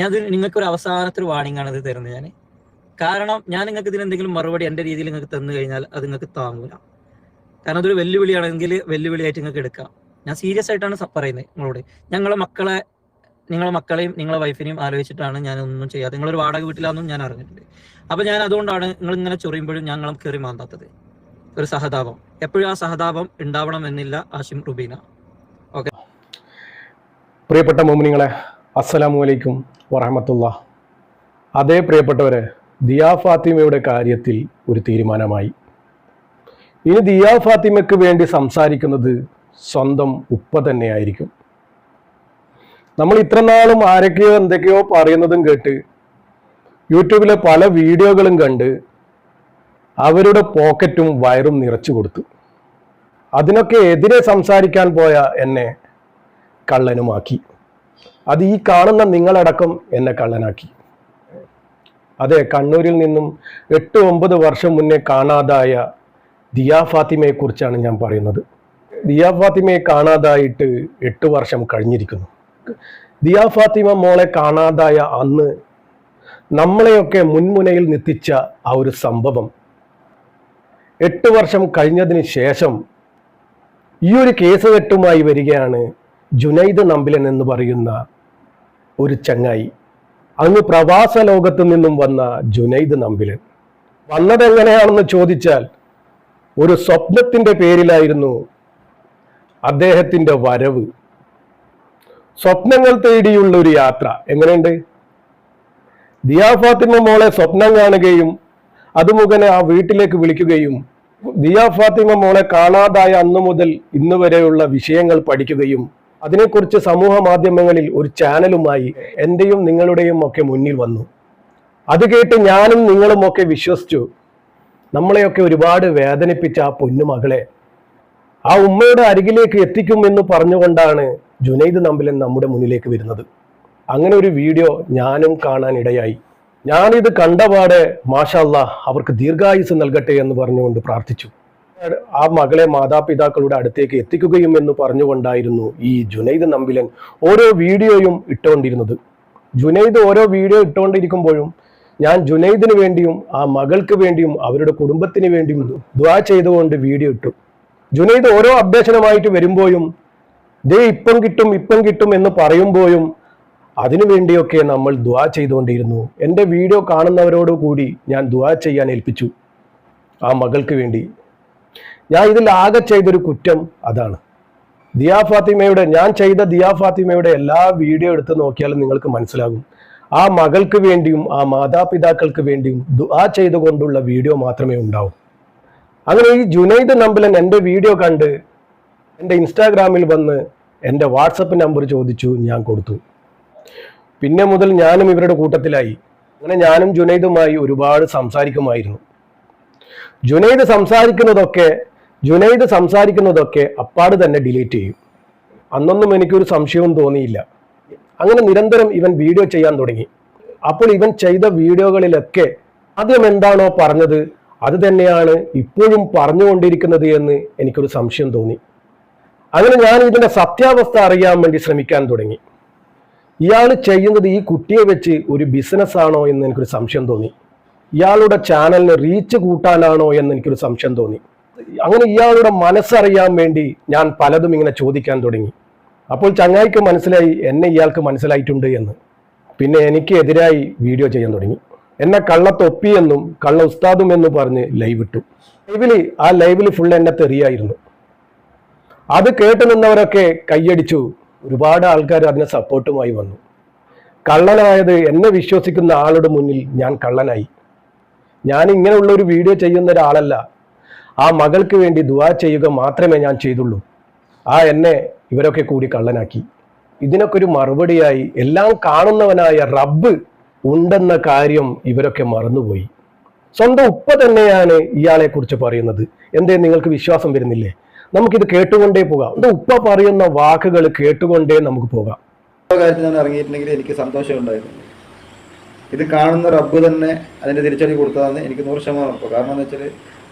ഞാൻ ഇത് നിങ്ങൾക്ക് ഒരു അവസാനത്തെ ഒരു വാണിംഗ് ആണ് ഇത് തരുന്നത് ഞാൻ കാരണം ഞാൻ നിങ്ങൾക്ക് ഇതിന് എന്തെങ്കിലും മറുപടി എന്റെ രീതിയിൽ നിങ്ങൾക്ക് തന്നു കഴിഞ്ഞാൽ അത് നിങ്ങൾക്ക് താങ്ങൂല. കാരണം അതൊരു വെല്ലുവിളിയാണെങ്കിൽ വെല്ലുവിളിയായിട്ട് നിങ്ങൾക്ക് എടുക്കാം. ഞാൻ സീരിയസ് ആയിട്ടാണ് പറയുന്നത് നിങ്ങളോട്. ഞങ്ങളെ മക്കളെ നിങ്ങളെ മക്കളെയും നിങ്ങളെ വൈഫിനെയും ആലോചിച്ചിട്ടാണ് ഞാൻ ഒന്നും ചെയ്യാതെ നിങ്ങളൊരു വാടക വീട്ടിലാണെന്നും ഞാൻ അറിഞ്ഞിട്ടുണ്ട്. അപ്പൊ ഞാൻ അതുകൊണ്ടാണ് നിങ്ങൾ ഇങ്ങനെ ചൊറിയുമ്പോഴും ഞങ്ങളും കയറി മാന്താത്തത്. ഒരു സഹതാപം. എപ്പോഴും ആ സഹതാപം ഉണ്ടാവണം എന്നില്ല ആഷിം റുബീന. ഓക്കെ. പ്രിയപ്പെട്ട മോമിനിങ്ങളെ അസ്സലാമു അലൈക്കും വറഹമത്തുള്ള അതേ പ്രിയപ്പെട്ടവരെ ദിയാ ഫാത്തിമയുടെ കാര്യത്തിൽ ഒരു തീരുമാനമായി. ഇനി ദിയാ ഫാത്തിമയ്ക്ക് വേണ്ടി സംസാരിക്കുന്നത് സ്വന്തം ഉപ്പ തന്നെയായിരിക്കും. നമ്മൾ ഇത്രനാളും ആരൊക്കെയോ എന്തൊക്കെയോ പറയുന്നതും കേട്ട് യൂട്യൂബിലെ പല വീഡിയോകളും കണ്ട് അവരുടെ പോക്കറ്റും വയറും നിറച്ചു കൊടുത്തു. അതിനൊക്കെ എതിരെ സംസാരിക്കാൻ പോയ എന്നെ കള്ളനുമാക്കി. അത് ഈ കാണുന്ന നിങ്ങളടക്കം എന്നെ കള്ളനാക്കി. അതെ കണ്ണൂരിൽ നിന്നും എട്ട് ഒമ്പത് വർഷം മുന്നേ കാണാതായ ദിയാ ഫാത്തിമയെക്കുറിച്ചാണ് ഞാൻ പറയുന്നത്. ദിയാ ഫാത്തിമയെ കാണാതായിട്ട് എട്ട് വർഷം കഴിഞ്ഞിരിക്കുന്നു. ദിയാ ഫാത്തിമ മോളെ കാണാതായ അന്ന് നമ്മളെയൊക്കെ മുൻമുനയിൽ നിർത്തിച്ച ആ ഒരു സംഭവം. എട്ട് വർഷം കഴിഞ്ഞതിന് ശേഷം ഈ ഒരു കേസ് കെട്ടുമായി വരികയാണ് ജുനൈദ് നമ്പിലൻ എന്ന് പറയുന്ന ഒരു ചങ്ങായി. അങ്ങ് പ്രവാസ ലോകത്ത് നിന്നും വന്ന ജുനൈദ് നമ്പിലൻ. വന്നത് എങ്ങനെയാണെന്ന് ചോദിച്ചാൽ ഒരു സ്വപ്നത്തിന്റെ പേരിലായിരുന്നു അദ്ദേഹത്തിന്റെ വരവ്. സ്വപ്നങ്ങൾ തേടിയുള്ള ഒരു യാത്ര. എങ്ങനെയുണ്ട്? ദിയാ ഫാത്തിമ മോളെ സ്വപ്നം കാണുകയും അത് മുഖേന ആ വീട്ടിലേക്ക് വിളിക്കുകയും ദിയാ ഫാത്തിമ മോളെ കാണാതായ അന്നു മുതൽ ഇന്ന് വരെയുള്ള വിഷയങ്ങൾ പഠിക്കുകയും അതിനെക്കുറിച്ച് സമൂഹ മാധ്യമങ്ങളിൽ ഒരു ചാനലുമായി എന്റെയും നിങ്ങളുടെയും ഒക്കെ മുന്നിൽ വന്നു. അത് കേട്ട് ഞാനും നിങ്ങളും ഒക്കെ വിശ്വസിച്ചു. നമ്മളെയൊക്കെ ഒരുപാട് വേദനിപ്പിച്ച ആ പൊന്നുമകളെ ആ ഉമ്മയുടെ അരികിലേക്ക് എത്തിക്കും എന്ന് പറഞ്ഞുകൊണ്ടാണ് ജുനൈദ് നമ്പിലൻ നമ്മുടെ മുന്നിലേക്ക് വരുന്നത്. അങ്ങനെ ഒരു വീഡിയോ ഞാനും കാണാൻ ഇടയായി. ഞാനിത് കണ്ടപാടെ മാഷാല്ല അവർക്ക് ദീർഘായുസ് നൽകട്ടെ എന്ന് പറഞ്ഞുകൊണ്ട് പ്രാർത്ഥിച്ചു. ആ മകളെ മാതാപിതാക്കളുടെ അടുത്തേക്ക് എത്തിക്കുകയും എന്ന് പറഞ്ഞുകൊണ്ടായിരുന്നു ഈ ജുനൈദ് നമ്പിലൻ ഓരോ വീഡിയോയും ഇട്ടുകൊണ്ടിരുന്നത്. ജുനൈദ് ഓരോ വീഡിയോ ഇട്ടുകൊണ്ടിരിക്കുമ്പോഴും ഞാൻ ജുനൈദിന് വേണ്ടിയും ആ മകൾക്ക് വേണ്ടിയും അവരുടെ കുടുംബത്തിന് വേണ്ടിയും ദ്വാ ചെയ്തുകൊണ്ട് വീഡിയോ ഇട്ടു. ജുനൈദ് ഓരോ അപ്ഡേഷനുമായിട്ട് വരുമ്പോഴും ദേ ഇപ്പം കിട്ടും ഇപ്പം കിട്ടും എന്ന് പറയുമ്പോഴും അതിനു വേണ്ടിയൊക്കെ നമ്മൾ ദ്വാ ചെയ്തുകൊണ്ടിരുന്നു. എന്റെ വീഡിയോ കാണുന്നവരോട് കൂടി ഞാൻ ദ്വാ ചെയ്യാൻ ഏൽപ്പിച്ചു. ആ മകൾക്ക് വേണ്ടി. ഞാൻ ഇതിൽ ആകെ ചെയ്തൊരു കുറ്റം അതാണ്. ദിയാ ഫാത്തിമയുടെ ഞാൻ ചെയ്ത ദിയാ ഫാത്തിമയുടെ എല്ലാ വീഡിയോ എടുത്ത് നോക്കിയാലും നിങ്ങൾക്ക് മനസ്സിലാകും. ആ മകൾക്ക് വേണ്ടിയും ആ മാതാപിതാക്കൾക്ക് വേണ്ടിയും ദുആ ചെയ്തുകൊണ്ടുള്ള വീഡിയോ മാത്രമേ ഉണ്ടാവൂ. അങ്ങനെ ഈ ജുനൈദ് നമ്പലൻ എന്റെ വീഡിയോ കണ്ട് എന്റെ ഇൻസ്റ്റാഗ്രാമിൽ വന്ന് എന്റെ വാട്സപ്പ് നമ്പർ ചോദിച്ചു ഞാൻ കൊടുത്തു. പിന്നെ മുതൽ ഞാനും ഇവരുടെ കൂട്ടത്തിലായി. അങ്ങനെ ഞാനും ജുനൈദുമായി ഒരുപാട് സംസാരിക്കുമായിരുന്നു. ജുനൈദ് സംസാരിക്കുന്നതൊക്കെ ജുനൈദ് സംസാരിക്കുന്നതൊക്കെ അപ്പാട് തന്നെ ഡിലീറ്റ് ചെയ്യും. അന്നൊന്നും എനിക്കൊരു സംശയവും തോന്നിയില്ല. അങ്ങനെ നിരന്തരം ഇവൻ വീഡിയോ ചെയ്യാൻ തുടങ്ങി. അപ്പോൾ ഇവൻ ചെയ്ത വീഡിയോകളിലൊക്കെ ആദ്യം എന്താണോ പറഞ്ഞത് അത് തന്നെയാണ് ഇപ്പോഴും പറഞ്ഞുകൊണ്ടിരിക്കുന്നത് എന്ന് എനിക്കൊരു സംശയം തോന്നി. അങ്ങനെ ഞാൻ ഇതിന്റെ സത്യാവസ്ഥ അറിയാൻ വേണ്ടി ശ്രമിക്കാൻ തുടങ്ങി. ഇയാൾ ചെയ്യുന്നത് ഈ കുട്ടിയെ വെച്ച് ഒരു ബിസിനസ് ആണോ എന്ന് എനിക്കൊരു സംശയം തോന്നി. ഇയാളുടെ ചാനലിന് റീച്ച് കൂട്ടാനാണോ എന്ന് എനിക്കൊരു സംശയം തോന്നി. അങ്ങനെ ഇയാളുടെ മനസ്സറിയാൻ വേണ്ടി ഞാൻ പലതും ഇങ്ങനെ ചോദിക്കാൻ തുടങ്ങി. അപ്പോൾ ചങ്ങായിക്ക് മനസ്സിലായി എന്നെ ഇയാൾക്ക് മനസ്സിലായിട്ടുണ്ട് എന്ന്. പിന്നെ എനിക്ക് എതിരായി വീഡിയോ ചെയ്യാൻ തുടങ്ങി. എന്നെ കള്ളത്തൊപ്പി എന്നും കള്ള ഉസ്താദും എന്ന് പറഞ്ഞ് ലൈവ് ഇട്ടു. ലൈവിൽ ആ ലൈവിൽ ഫുൾ എന്നെ തെറിയായിരുന്നു. അത് കേട്ടു നിന്നവരൊക്കെ കൈയടിച്ചു. ഒരുപാട് ആൾക്കാർ അതിനെ സപ്പോർട്ടുമായി വന്നു. കള്ളനായത് എന്നെ വിശ്വസിക്കുന്ന ആളുടെ മുന്നിൽ ഞാൻ കള്ളനായി. ഞാൻ ഇങ്ങനെയുള്ള ഒരു വീഡിയോ ചെയ്യുന്ന ഒരാളല്ല. ആ മകൾക്ക് വേണ്ടി ദുവാ ചെയ്യുക മാത്രമേ ഞാൻ ചെയ്തുള്ളൂ. ആ എന്നെ ഇവരൊക്കെ കൂടി കള്ളനാക്കി. ഇതിനൊക്കെ ഒരു മറുപടിയായി എല്ലാം കാണുന്നവനായ റബ്ബ് ഉണ്ടെന്ന കാര്യം ഇവരൊക്കെ മറന്നുപോയി. സ്വന്തം ഉപ്പ തന്നെയാണ് ഇയാളെ കുറിച്ച് പറയുന്നത്. എന്തേ നിങ്ങൾക്ക് വിശ്വാസം വരുന്നില്ലേ? നമുക്കിത് കേട്ടുകൊണ്ടേ പോകാം. എന്താ ഉപ്പ പറയുന്ന വാക്കുകൾ കേട്ടുകൊണ്ടേ നമുക്ക് പോകാം. കാര്യത്തിൽ ഞാൻ ഇറങ്ങിയിട്ടുണ്ടെങ്കിൽ എനിക്ക് സന്തോഷമുണ്ടായിരുന്നു ഇത് കാണുന്ന റബ്ബ് തന്നെ അതിന്റെ തിരിച്ചടി കൊടുത്തതാണ് എനിക്ക് നൂറ് ശതമാനം ഉറപ്പ്. കാരണം എന്താ വെച്ചാൽ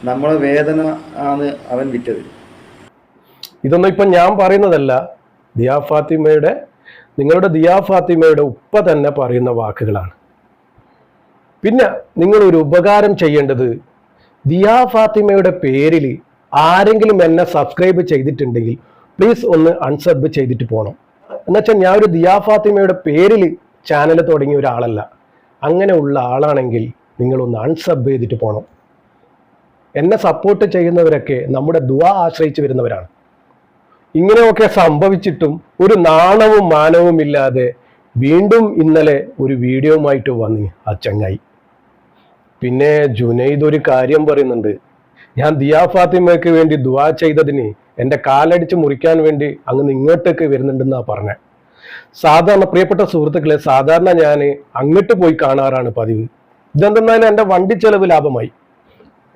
നമ്മളെ വേദന ആണ് അവൻ വിറ്റത്. ഇതൊന്നും ഇപ്പം ഞാൻ പറയുന്നതല്ല. ദിയാ ഫാത്തിമയുടെ നിങ്ങളുടെ ദിയാ ഫാത്തിമയുടെ ഉപ്പ തന്നെ പറയുന്ന വാക്കുകളാണ്. പിന്നെ നിങ്ങൾ ഒരു ഉപകാരം ചെയ്യേണ്ടത് ദിയാ ഫാത്തിമയുടെ പേരിൽ ആരെങ്കിലും എന്നെ സബ്സ്ക്രൈബ് ചെയ്തിട്ടുണ്ടെങ്കിൽ പ്ലീസ് ഒന്ന് അൺസബ് ചെയ്തിട്ട് പോകണം എന്നുവെച്ചാൽ ഞാൻ ഒരു ദിയാ ഫാത്തിമയുടെ പേരിൽ ചാനൽ തുടങ്ങിയ ഒരാളല്ല. അങ്ങനെ ഉള്ള ആളാണെങ്കിൽ നിങ്ങളൊന്ന് അൺസബ് ചെയ്തിട്ട് പോകണം എന്നെ സപ്പോർട്ട് ചെയ്യുന്നവരൊക്കെ നമ്മുടെ ദുആ ആശ്രയിച്ച് വരുന്നവരാണ്. ഇങ്ങനെയൊക്കെ സംഭവിച്ചിട്ടും ഒരു നാണവും മാനവും ഇല്ലാതെ വീണ്ടും ഇന്നലെ ഒരു വീഡിയോയുമായിട്ട് വന്നി ആ ചങ്ങായി. പിന്നെ ജുനൈദ് ഒരു കാര്യം പറയുന്നുണ്ട്. ഞാൻ ദിയാ ഫാത്തിമയ്ക്ക് വേണ്ടി ദുവാ ചെയ്തതിന് എന്റെ കാലടിച്ച് മുറിക്കാൻ വേണ്ടി അങ്ങ് ഇങ്ങോട്ടേക്ക് വരുന്നുണ്ടെന്നാ പറഞ്ഞ. സാധാരണ പ്രിയപ്പെട്ട സുഹൃത്തുക്കളെ സാധാരണ ഞാൻ അങ്ങോട്ട് പോയി കാണാറാണ് പതിവ്. ഇതെന്തെന്നാലും എന്റെ വണ്ടി ചെലവ് ലാഭമായി.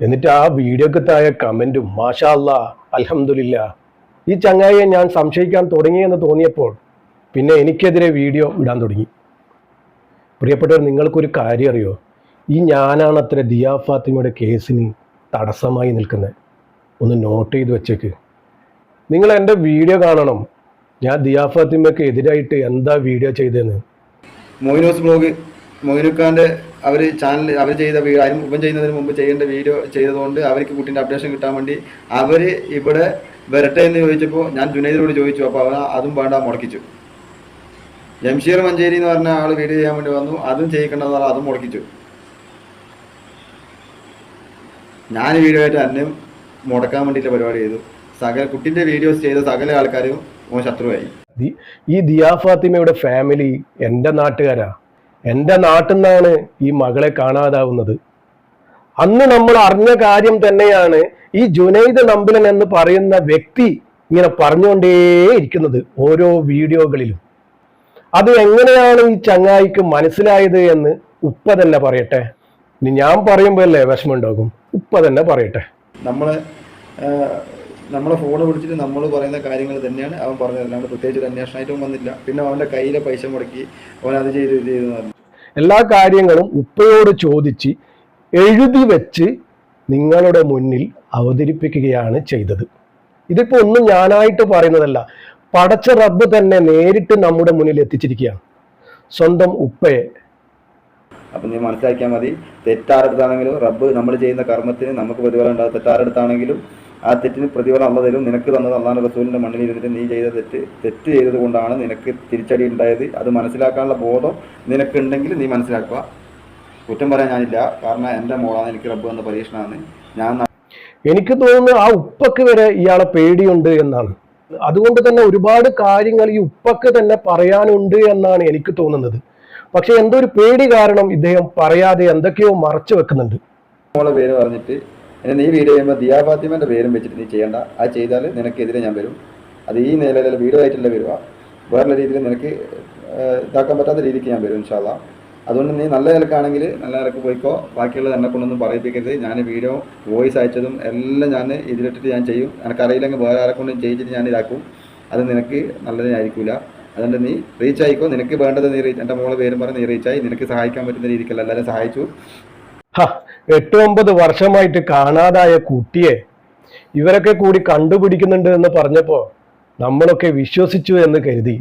എന്നിട്ട് ആ വീഡിയോക്ക് താഴെ കമന്റും മാഷാ അല്ലാ അൽഹംദുലില്ല. ഈ ചങ്ങായിയെ ഞാൻ സംശയിക്കാൻ തുടങ്ങിയെന്ന് തോന്നിയപ്പോൾ പിന്നെ എനിക്കെതിരെ വീഡിയോ ഇടാൻ തുടങ്ങി. പ്രിയപ്പെട്ടവർ നിങ്ങൾക്കൊരു കാര്യം അറിയോ? ഈ ഞാനാണ് അത്ര ദിയാ ഫാത്തിമയുടെ കേസിന് തടസ്സമായി നിൽക്കുന്നത്. ഒന്ന് നോട്ട് ചെയ്ത് വെച്ചേക്ക്. നിങ്ങൾ എന്റെ വീഡിയോ കാണണം. ഞാൻ ദിയാ ഫാത്തിമയ്ക്ക് എതിരായിട്ട് എന്താ വീഡിയോ ചെയ്തതെന്ന് മോയിനോസ് ബ്ലോഗ് മൊയിനുഖാന്റെ അവർ ചാനൽ അവർ ചെയ്ത വീഡിയോ മുമ്പ് ചെയ്യുന്നതിന് മുമ്പ് ചെയ്യേണ്ട വീഡിയോ ചെയ്തതുകൊണ്ട് അവർക്ക് കുട്ടീന്റെ അപ്ഡേഷൻ കിട്ടാൻ വേണ്ടി അവർ ഇവിടെ വരട്ടെ എന്ന് ചോദിച്ചപ്പോൾ ഞാൻ ജുനൈദിനോട് ചോദിച്ചു. അപ്പോൾ അവൻ അതും വേണ്ട മുടക്കിച്ചു. ജംഷീർ മഞ്ചേരി എന്ന് പറഞ്ഞ ആൾ വീഡിയോ ചെയ്യാൻ വേണ്ടി വന്നു. അതും ചെയ്യിക്കേണ്ടതെന്ന് പറഞ്ഞാൽ അതും മുടക്കിച്ചു. ഞാൻ വീഡിയോ ആയിട്ട് അന്യം മുടക്കാൻ വേണ്ടിയിട്ട് പരിപാടി ചെയ്തു. സകല കുട്ടിന്റെ വീഡിയോസ് ചെയ്ത സകല ആൾക്കാരും മോൻ ശത്രുവായി. ഈ ദിയാ ഫാത്തിമയുടെ ഫാമിലി എന്റെ നാട്ടുകാരാ? എന്റെ നാട്ടിൽ നിന്നാണ് ഈ മകളെ കാണാതാവുന്നത്. അന്ന് നമ്മൾ അറിഞ്ഞ കാര്യം തന്നെയാണ് ഈ ജുനൈദ് നമ്പിലൻ എന്ന് പറയുന്ന വ്യക്തി ഇങ്ങനെ പറഞ്ഞുകൊണ്ടേയിരിക്കുന്നത് ഓരോ വീഡിയോകളിലും. അത് എങ്ങനെയാണ് ഈ ചങ്ങായിക്ക് മനസ്സിലായത് എന്ന് ഉപ്പ തന്നെ പറയട്ടെ. ഇനി ഞാൻ പറയുമ്പോൾ അല്ലേ വിഷമമുണ്ടാകും ഉപ്പ തന്നെ പറയട്ടെ. നമ്മളെ നമ്മളെ ഫോൺ വിളിച്ചിട്ട് നമ്മൾ പറയുന്ന കാര്യങ്ങൾ തന്നെയാണ് അവൻ പറഞ്ഞത്. അല്ലാണ്ട് പ്രത്യേകിച്ച് ഒരു അന്വേഷണമായിട്ടും വന്നില്ല. പിന്നെ അവന്റെ കയ്യിലെ പൈസ മുടക്കി അവൻ അത് ചെയ്ത് ഇത് പറഞ്ഞു. എല്ലാ കാര്യങ്ങളും ഉപ്പയോട് ചോദിച്ച് എഴുതി വെച്ച് നിങ്ങളുടെ മുന്നിൽ അവതരിപ്പിക്കുകയാണ് ചെയ്തത്. ഇതിപ്പോ ഒന്നും ഞാനായിട്ട് പറയുന്നതല്ല. പടച്ച റബ്ബ് തന്നെ നേരിട്ട് നമ്മുടെ മുന്നിൽ എത്തിച്ചിരിക്കുകയാണ്. സ്വന്തം ഉപ്പയെ. അപ്പം നീ മനസ്സിലാക്കിയാൽ മതി. തെറ്റാരെടുത്താണെങ്കിലും റബ്ബ് നമ്മൾ ചെയ്യുന്ന കർമ്മത്തിന് നമുക്ക് പ്രതിഫലം ഉണ്ടാകും. തെറ്റാരെടുത്താണെങ്കിലും ആ തെറ്റിന് പ്രതിഫലം അല്ല തരും. നിനക്ക് തന്നത് അള്ളാൻ റസൂലിന്റെ മണ്ണിൽ ഇരുന്നിട്ട് നീ ചെയ്ത തെറ്റ് തെറ്റ് ചെയ്തത് കൊണ്ടാണ് നിനക്ക് തിരിച്ചടി ഉണ്ടായത്. അത് മനസ്സിലാക്കാനുള്ള ബോധം നിനക്കുണ്ടെങ്കിൽ നീ മനസ്സിലാക്കുക. കുറ്റം പറയാൻ ഞാനില്ല. കാരണം എന്റെ മോളാണ് എനിക്ക് റബ്ബ് വന്ന പരീക്ഷണമാണ്. ഞാൻ എനിക്ക് തോന്നുന്നു ആ ഉപ്പക്ക് വരെ ഇയാളെ പേടിയുണ്ട് എന്നാണ്. അതുകൊണ്ട് തന്നെ ഒരുപാട് കാര്യങ്ങൾ ഈ ഉപ്പക്ക് തന്നെ പറയാനുണ്ട് എന്നാണ് എനിക്ക് തോന്നുന്നത്. പക്ഷെ എന്തോ ഒരു പേടി കാരണം ഇദ്ദേഹം പറയാതെ എന്തൊക്കെയോ മറച്ചു വെക്കുന്നുണ്ട്. മോളെ പേര് പറഞ്ഞിട്ട് എന്നെ നീ വീഡിയോ ചെയ്യുമ്പോൾ ദിയാ ഫാത്തിമന്റെ പേരും വെച്ചിട്ട് നീ ചെയ്യണ്ട. അത് ചെയ്താൽ നിനക്കെതിരെ ഞാൻ വരും. അത് ഈ നിലയിൽ വീഡിയോ ആയിട്ടല്ല വരുവാ വേറെ രീതിയിൽ നിനക്ക് ഇതാക്കാൻ പറ്റാത്ത രീതിക്ക് ഞാൻ വരും ഇൻഷാല്ല അതുകൊണ്ട് നീ നല്ല നിലക്കാണെങ്കിൽ നല്ല നിലയ്ക്ക് പോയിക്കോ. ബാക്കിയുള്ളത് എന്നെ കൊണ്ടൊന്നും പറയിപ്പിക്കരുത്. ഞാൻ വീഡിയോ വോയിസ് അയച്ചതും എല്ലാം ഞാൻ ഇതിലിട്ടിട്ട് ഞാൻ ചെയ്യും. എനിക്കറിയില്ലെങ്കിൽ വേറെ ആരെ കൊണ്ടും ചെയ്യിച്ചിട്ട് ഞാൻ ഇതാക്കും. അത് നിനക്ക് നല്ലതായിരിക്കില്ല അതുകൊണ്ട് നീ റീച്ച് ആയിക്കോ. നിനക്ക് വേണ്ടത് നീ റീച്ച് എന്റെ മോളെ പേരും പറഞ്ഞ് നീ റീച്ചായി നിനക്ക് സഹായിക്കാൻ പറ്റുന്ന രീതിക്കല്ല. എല്ലാവരും സഹായിച്ചു. എട്ട് ഒമ്പത് വർഷമായിട്ട് കാണാതായ കുട്ടിയെ ഇവരൊക്കെ കൂടി കണ്ടുപിടിക്കുന്നുണ്ട് എന്ന് പറഞ്ഞപ്പോ നമ്മളൊക്കെ വിശ്വസിച്ചു എന്ന് കരുതി.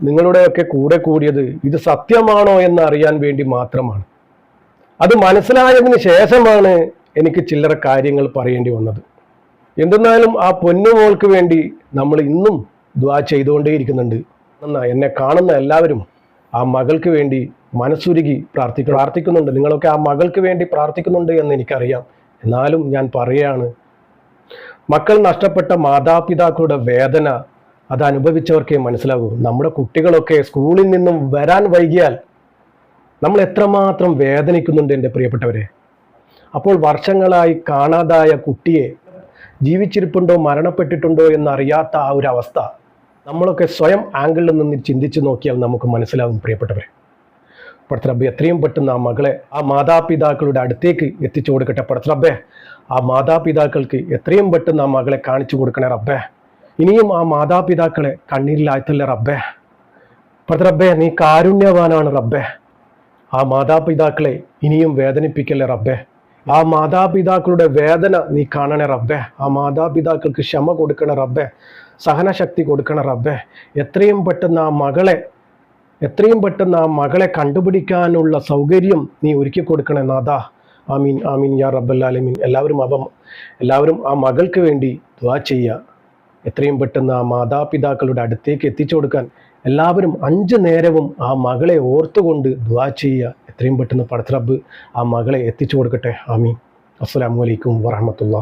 നിങ്ങളുടെയൊക്കെ കൂടെ കൂടിയത് ഇത് സത്യമാണോ എന്ന് അറിയാൻ വേണ്ടി മാത്രമാണ്. അത് മനസ്സിലായതിന് ശേഷമാണ് എനിക്ക് ചില്ലറ കാര്യങ്ങൾ പറയേണ്ടി വന്നത്. എന്തെന്നാലും ആ പൊന്നുമോൾക്ക് വേണ്ടി നമ്മൾ ഇന്നും ദ്വാ ചെയ്തുകൊണ്ടേയിരിക്കുന്നുണ്ട്. എന്നെ കാണുന്ന എല്ലാവരും ആ മകൾക്ക് വേണ്ടി മനസ്സുരുകി പ്രാർത്ഥിക്ക പ്രാർത്ഥിക്കുന്നുണ്ട്. നിങ്ങളൊക്കെ ആ മകൾക്ക് വേണ്ടി പ്രാർത്ഥിക്കുന്നുണ്ട് എന്ന് എനിക്കറിയാം. എന്നാലും ഞാൻ പറയുകയാണ് മക്കൾ നഷ്ടപ്പെട്ട മാതാപിതാക്കളുടെ വേദന അത് അനുഭവിച്ചവർക്കേ മനസ്സിലാകൂ. നമ്മുടെ കുട്ടികളൊക്കെ സ്കൂളിൽ നിന്നും വരാൻ വൈകിയാൽ നമ്മൾ എത്രമാത്രം വേദനിക്കുന്നുണ്ട് എന്റെ പ്രിയപ്പെട്ടവരെ. അപ്പോൾ വർഷങ്ങളായി കാണാതായ കുട്ടിയെ ജീവിച്ചിരിപ്പുണ്ടോ മരണപ്പെട്ടിട്ടുണ്ടോ എന്നറിയാത്ത ആ ഒരു അവസ്ഥ നമ്മളൊക്കെ സ്വയം ആംഗിളിൽ നിന്ന് ചിന്തിച്ചു നോക്കിയാൽ നമുക്ക് മനസ്സിലാകും പ്രിയപ്പെട്ടവരെ. പടത്തറബ്ബെ എത്രയും പെട്ടെന്ന് ആ മകളെ ആ മാതാപിതാക്കളുടെ അടുത്തേക്ക് എത്തിച്ചു കൊടുക്കട്ടെ പടത്തറബ്ബെ ആ മാതാപിതാക്കൾക്ക് എത്രയും പെട്ടെന്ന് ആ മകളെ കാണിച്ചു കൊടുക്കണേ റബ്ബേ. ഇനിയും ആ മാതാപിതാക്കളെ കണ്ണീരിലാഴ്ത്തല്ലേ റബ്ബേ. പടത്തറബ്ബെ നീ കാരുണ്യവാനാണ് റബ്ബേ. ആ മാതാപിതാക്കളെ ഇനിയും വേദനിപ്പിക്കല്ലേ റബ്ബേ. ആ മാതാപിതാക്കളുടെ വേദന നീ കാണണേ റബ്ബേ. ആ മാതാപിതാക്കൾക്ക് ക്ഷമ കൊടുക്കണേ റബ്ബേ. സഹനശക്തി കൊടുക്കണേ റബ്ബേ. എത്രയും പെട്ടെന്ന് ആ മകളെ എത്രയും പെട്ടെന്ന് ആ മകളെ കണ്ടുപിടിക്കാനുള്ള സൗകര്യം നീ ഒരുക്കി കൊടുക്കണേ നാഥാ. ആമീൻ ആമീൻ യാ റബ്ബല്ലാലമീൻ എല്ലാവരും അപ്പം എല്ലാവരും ആ മകൾക്ക് വേണ്ടി ദ്വാ ചെയ്യുക എത്രയും പെട്ടെന്ന് ആ മാതാപിതാക്കളുടെ അടുത്തേക്ക് എത്തിച്ചു കൊടുക്കാൻ എല്ലാവരും അഞ്ച് നേരവും ആ മകളെ ഓർത്തുകൊണ്ട് ദ്വാ ചെയ്യുക എത്രയും പെട്ടെന്ന് പടത്തറബ് ആ മകളെ എത്തിച്ചു കൊടുക്കട്ടെ. ആമീൻ. അസ്സലാമു അലൈക്കും വറഹമത്തുള്ള